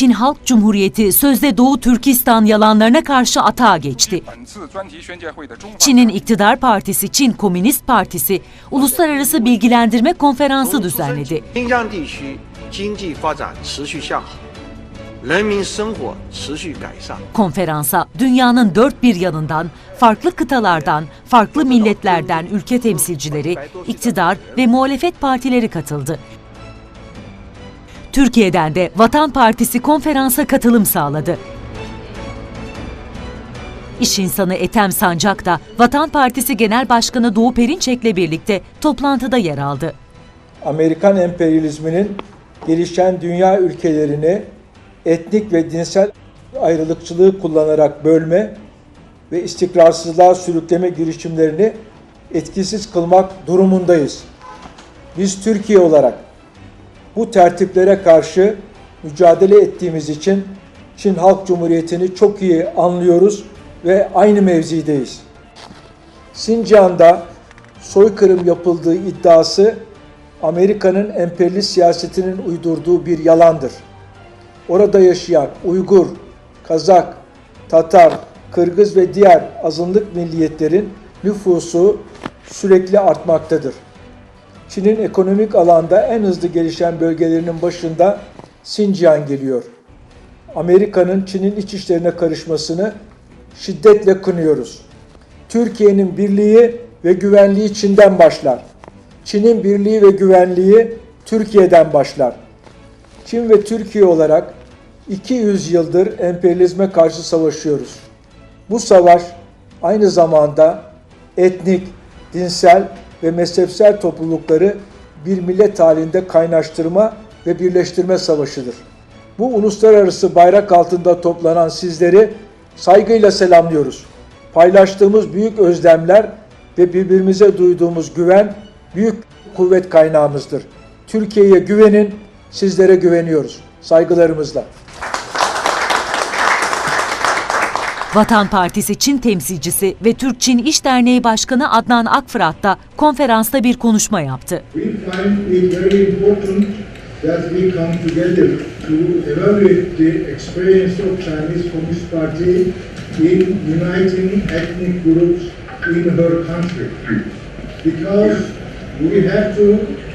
Çin Halk Cumhuriyeti sözde Doğu Türkistan yalanlarına karşı atağa geçti. Çin'in iktidar partisi Çin Komünist Partisi uluslararası bilgilendirme konferansı düzenledi. Konferansa dünyanın dört bir yanından, farklı kıtalardan, farklı milletlerden ülke temsilcileri, iktidar ve muhalefet partileri katıldı. Türkiye'den de Vatan Partisi konferansa katılım sağladı. İş insanı Ethem Sancak da Vatan Partisi Genel Başkanı Doğu Perinçek'le birlikte toplantıda yer aldı. Amerikan emperyalizminin gelişen dünya ülkelerini etnik ve dinsel ayrılıkçılığı kullanarak bölme ve istikrarsızlığa sürükleme girişimlerini etkisiz kılmak durumundayız. Biz Türkiye olarak bu tertiplere karşı mücadele ettiğimiz için Çin Halk Cumhuriyeti'ni çok iyi anlıyoruz ve aynı mevzideyiz. Sincan'da soykırım yapıldığı iddiası Amerika'nın emperyalist siyasetinin uydurduğu bir yalandır. Orada yaşayan Uygur, Kazak, Tatar, Kırgız ve diğer azınlık milliyetlerin nüfusu sürekli artmaktadır. Çin'in ekonomik alanda en hızlı gelişen bölgelerinin başında Sincan geliyor. Amerika'nın Çin'in iç işlerine karışmasını şiddetle kınıyoruz. Türkiye'nin birliği ve güvenliği Çin'den başlar. Çin'in birliği ve güvenliği Türkiye'den başlar. Çin ve Türkiye olarak 200 yıldır emperyalizme karşı savaşıyoruz. Bu savaş aynı zamanda etnik, dinsel ve mezhepsel toplulukları bir millet halinde kaynaştırma ve birleştirme savaşıdır. Bu uluslararası bayrak altında toplanan sizleri saygıyla selamlıyoruz. Paylaştığımız büyük özlemler ve birbirimize duyduğumuz güven büyük kuvvet kaynağımızdır. Türkiye'ye güvenin, sizlere güveniyoruz. Saygılarımızla. Vatan Partisi Çin temsilcisi ve Türk-Çin İş Derneği Başkanı Adnan Akfırat da konferansta bir konuşma yaptı. That we come together to evaluate the experience of Chinese Communist Party in uniting ethnic groups in her country. Because we have to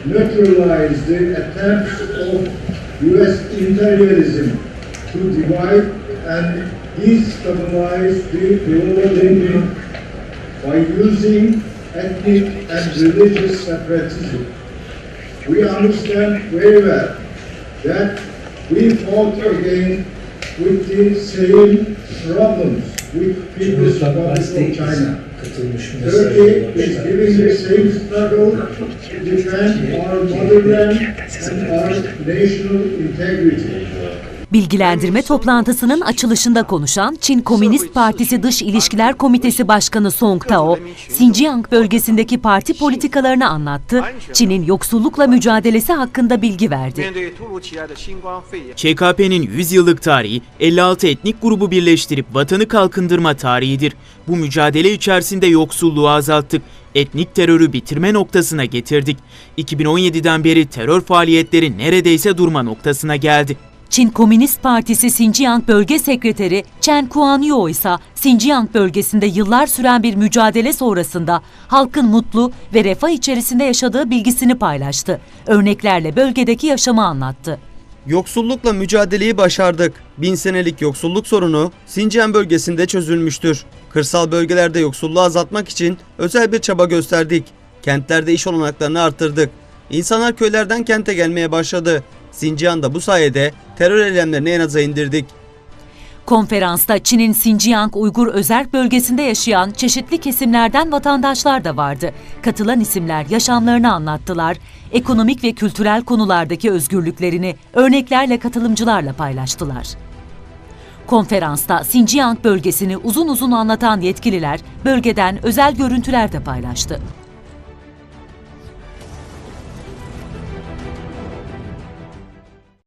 neutralize the attempts of US imperialism to divide and destabilize the global region by using ethnic and religious separatism. We understand very well that we fought again with the same problems with People's Republic of China. Turkey is giving the same struggle to defend our motherland and our national integrity. Bilgilendirme toplantısının açılışında konuşan Çin Komünist Partisi Dış İlişkiler Komitesi Başkanı Song Tao, Xinjiang bölgesindeki parti politikalarını anlattı, Çin'in yoksullukla mücadelesi hakkında bilgi verdi. ÇKP'nin 100 yıllık tarihi 56 etnik grubu birleştirip vatanı kalkındırma tarihidir. Bu mücadele içerisinde yoksulluğu azalttık, etnik terörü bitirme noktasına getirdik. 2017'den beri terör faaliyetleri neredeyse durma noktasına geldi. Çin Komünist Partisi Xinjiang Bölge Sekreteri Chen Kuan-yo ise Xinjiang bölgesinde yıllar süren bir mücadele sonrasında halkın mutlu ve refah içerisinde yaşadığı bilgisini paylaştı. Örneklerle bölgedeki yaşamı anlattı. Yoksullukla mücadeleyi başardık. Bin senelik yoksulluk sorunu Sincan bölgesinde çözülmüştür. Kırsal bölgelerde yoksulluğu azaltmak için özel bir çaba gösterdik. Kentlerde iş olanaklarını arttırdık. İnsanlar köylerden kente gelmeye başladı. Sincan'da bu sayede terör eylemlerini en aza indirdik. Konferansta Çin'in Xinjiang Uygur Özerk bölgesinde yaşayan çeşitli kesimlerden vatandaşlar da vardı. Katılan isimler yaşamlarını anlattılar, ekonomik ve kültürel konulardaki özgürlüklerini örneklerle katılımcılarla paylaştılar. Konferansta Xinjiang bölgesini uzun uzun anlatan yetkililer bölgeden özel görüntüler de paylaştı.